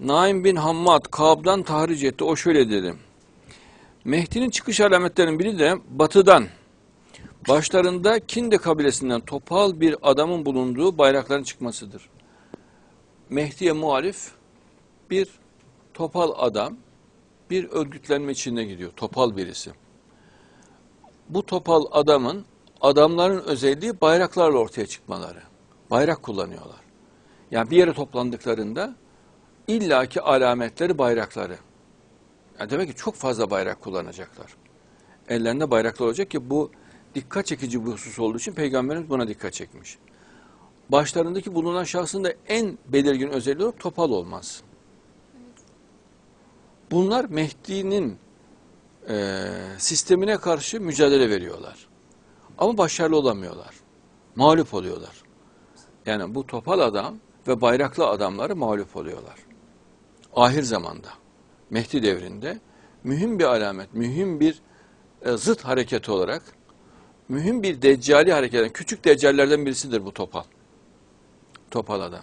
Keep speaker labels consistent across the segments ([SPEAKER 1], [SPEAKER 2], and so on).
[SPEAKER 1] Naim bin Hammad Kab'dan tahric etti. O şöyle dedi. Mehdi'nin çıkış alametlerinin biri de batıdan başlarında Kinde kabilesinden topal bir adamın bulunduğu bayrakların çıkmasıdır. Mehdi'ye muhalif bir topal adam bir örgütlenme içinde gidiyor. Topal birisi. Bu topal adamın adamların özelliği bayraklarla ortaya çıkmaları. Bayrak kullanıyorlar. Yani bir yere toplandıklarında illaki alametleri bayrakları. Yani demek ki çok fazla bayrak kullanacaklar. Ellerinde bayraklar olacak ki bu dikkat çekici bir husus olduğu için Peygamberimiz buna dikkat çekmiş. Başlarındaki bulunan şahsın da en belirgin özelliği olarak topal olmaz. Bunlar Mehdi'nin e, sistemine karşı mücadele veriyorlar. Ama başarılı olamıyorlar. Mağlup oluyorlar. Yani bu topal adam ve bayraklı adamları mağlup oluyorlar. Ahir zamanda, Mehdi devrinde mühim bir alamet, mühim bir e, zıt hareket olarak, mühim bir deccali hareket, küçük deccallerden birisidir bu topal. Topal adam.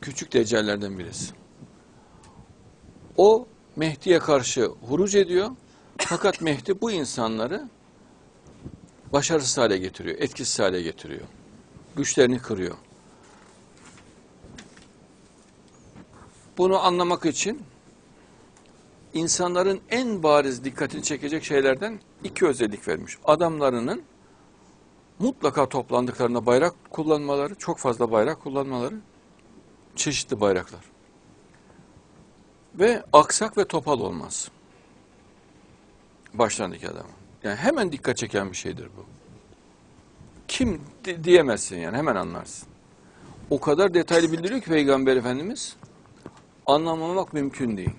[SPEAKER 1] Küçük deccallerden birisi. O Mehdi'ye karşı huruc ediyor. Fakat Mehdi bu insanları başarısız hale getiriyor, etkisiz hale getiriyor. Güçlerini kırıyor. Bunu anlamak için insanların en bariz dikkatini çekecek şeylerden iki özellik vermiş. Adamlarının mutlaka toplandıklarında bayrak kullanmaları, çok fazla bayrak kullanmaları, çeşitli bayraklar. Ve aksak ve topal olmaz. Başlarındaki adamın. Yani hemen dikkat çeken bir şeydir bu. Kim di- diyemezsin yani hemen anlarsın. O kadar detaylı bildiriyor ki Peygamber Efendimiz anlamamak mümkün değil.